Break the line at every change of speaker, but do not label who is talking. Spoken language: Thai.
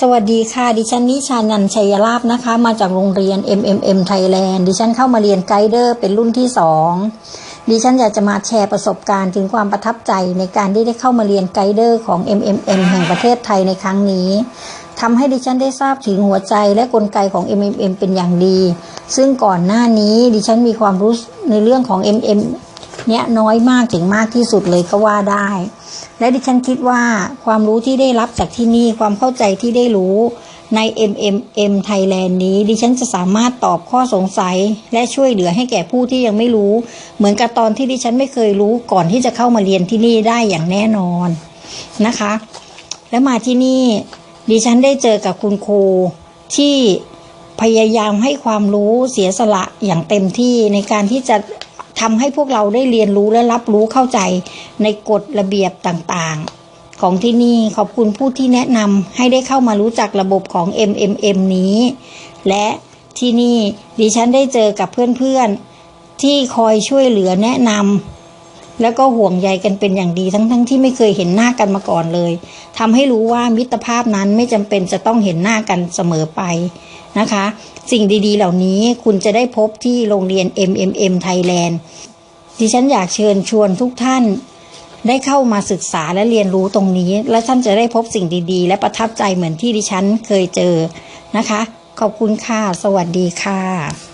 สวัสดีค่ะ ดิฉันนิชานันชัยลาภนะคะ มาจากโรงเรียน MMM Thailand ดิฉันเข้ามาเรียนไกด์เดอร์เป็นรุ่นที่สองดิฉันอยากจะมาแชร์ประสบการณ์ถึงความประทับใจในการที่ได้เข้ามาเรียนไกด์เดอร์ของ MMM แห่งประเทศไทยในครั้งนี้ทำให้ดิฉันได้ทราบถึงหัวใจและกลไกของ MMM เป็นอย่างดี ซึ่งก่อนหน้านี้ดิฉันมีความรู้ในเรื่องของ MM เนี่ยน้อยมากถึงมากที่สุดเลยก็ว่าได้ และดิฉันคิดว่าความรู้ที่ได้รับจากที่นี่ความเข้าใจที่ได้รู้ใน MMM Thailand นี้ ดิฉันจะสามารถตอบข้อสงสัย และช่วยเหลือให้แก่ผู้ที่ยังไม่รู้ เหมือนกับตอนที่ดิฉันไม่เคยรู้ก่อนที่จะเข้ามาเรียนที่นี่ได้อย่างแน่นอนนะคะ และมาที่นี่ ดิฉันได้เจอกับคุณครูที่พยายามให้ความรู้เสียสละอย่างเต็มที่ในการที่จะ ทำให้พวกเราได้เรียนรู้และรับรู้เข้าใจในกฎระเบียบต่างๆ ของที่นี่ขอบคุณผู้ที่แนะนำให้ได้เข้ามารู้จักระบบของ MMM นี้ และที่นี่ดิฉันได้เจอกับเพื่อนๆที่คอยช่วยเหลือแนะนำ แล้วก็ห่วงใยกันเป็นอย่างดีทั้งๆทที่ไม่เคยเห็นหน้ากันมาก่อนเลยทำให้รู้ว่ามิตรภาพนั้นไม่จำเป็นจะต้องเห็นหน้ากันเสมอไปนะคะ สิ่งดีๆ เหล่านี้คุณจะได้พบที่โรงเรียน MMM Thailand ดิฉันอยากเชิญชวนทุกท่านได้เข้ามาศึกษาและเรียนรู้ตรงนี้ และท่านจะได้พบสิ่งดีๆ และประทับใจเหมือนที่ดิฉันเคยเจอนะคะ ขอบคุณค่ะ สวัสดีค่ะ